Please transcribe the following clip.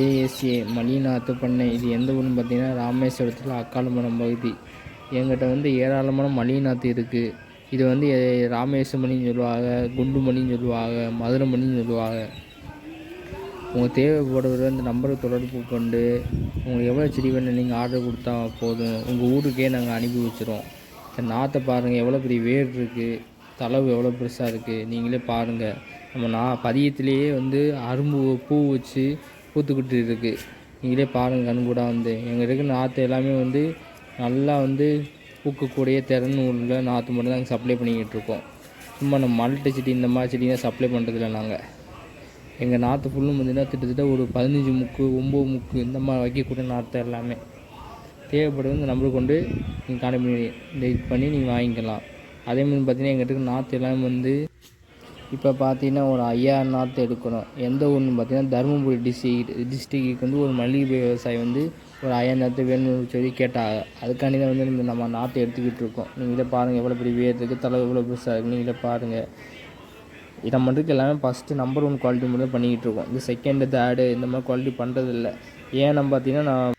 ASA மணிநாத்து பண்ணை இது எந்த ஊர்னு பார்த்தீங்கன்னா ராமேஸ்வரத்தில் அக்காலமரம் பகுதி. எங்கிட்ட வந்து ஏராளமான மணிநாத்து இருக்குது இது வந்து ராமேஸ்வரமணின்னு சொல்லுவாங்க குண்டுமணின்னு சொல்லுவாங்க மதுரமணின்னு சொல்லுவாங்க. உங்கள் தேவைப்படுற அந்த நம்பரை தொடர்பு கொண்டு உங்களுக்கு எவ்வளோ செடி வேணும் நீங்கள் ஆர்டர் கொடுத்தா போதும். உங்கள் ஊருக்கே நாங்கள் அனுப்பி வச்சிருவோம். இந்த நாற்றை பாருங்கள் எவ்வளோ பெரிய வேர் இருக்குது தளவு எவ்வளோ பெருசாக இருக்குது நீங்களே பாருங்கள் நம்ம நான் பதியத்திலேயே வந்து அரும்பு பூ வச்சு பூத்துக்கிட்டு இருக்குது நீங்களே பாருங்கள் கண் கூட வந்து. எங்கள் இருக்கிற நாற்று எல்லாமே வந்து நல்லா வந்து பூக்கக்கூடிய திறன் உள்ள நாற்று மட்டும் தான் சப்ளை பண்ணிக்கிட்டு இருக்கோம். சும்மா நம்ம மல்ட்டை செடி இந்த மாதிரி செடி தான் சப்ளை பண்ணுறதில்ல நாங்கள் எங்கள் நாற்று ஃபுல்லும் பார்த்தீங்கன்னா கிட்டத்தட்ட ஒரு பதினஞ்சு முக்கு ஒம்பது முக்கு இந்த மாதிரி வைக்கக்கூடிய நாற்று எல்லாமே. தேவைப்படுது இந்த நம்பருக்கு கொண்டு நீங்கள் கான்டாக்ட் பண்ணி இந்த இது பண்ணி நீங்கள் வாங்கிக்கலாம். அதே மாதிரி பார்த்தீங்கன்னா எங்கள் இருக்க நாற்று எல்லாமே வந்து இப்போ பார்த்தீங்கன்னா ஒரு ஐயாயிரம் நாற்று எடுக்கணும். எந்த ஊர்னு பார்த்தீங்கன்னா தருமபுரி டிஸ்ட்ரிக் டிஸ்ட்ரிக்ட்டுக்கு வந்து ஒரு மல்லிகை விவசாயி வந்து ஒரு ஐயாயிரம் நாற்று வேணும்னு சொல்லி கேட்டாங்க. அதுக்காண்டி தான் வந்து நம்ம நம்ம நாற்று எடுத்துக்கிட்டு இருக்கோம். நீங்களே பாருங்கள் எவ்வளோ பெரிய வேர்த்துக்கு இருக்குது தலை எவ்வளோ பெருசாக இருக்குது நீங்களே பாருங்கள் இதை மட்டும் எல்லாமே ஃபஸ்ட்டு நம்பர் ஒன் குவாலிட்டி மட்டும் பண்ணிக்கிட்டு இருக்கோம். இந்த செகண்டு தேர்டு இந்த மாதிரி குவாலிட்டி பண்ணுறதில்ல ஏன்னு பார்த்தீங்கன்னா நான்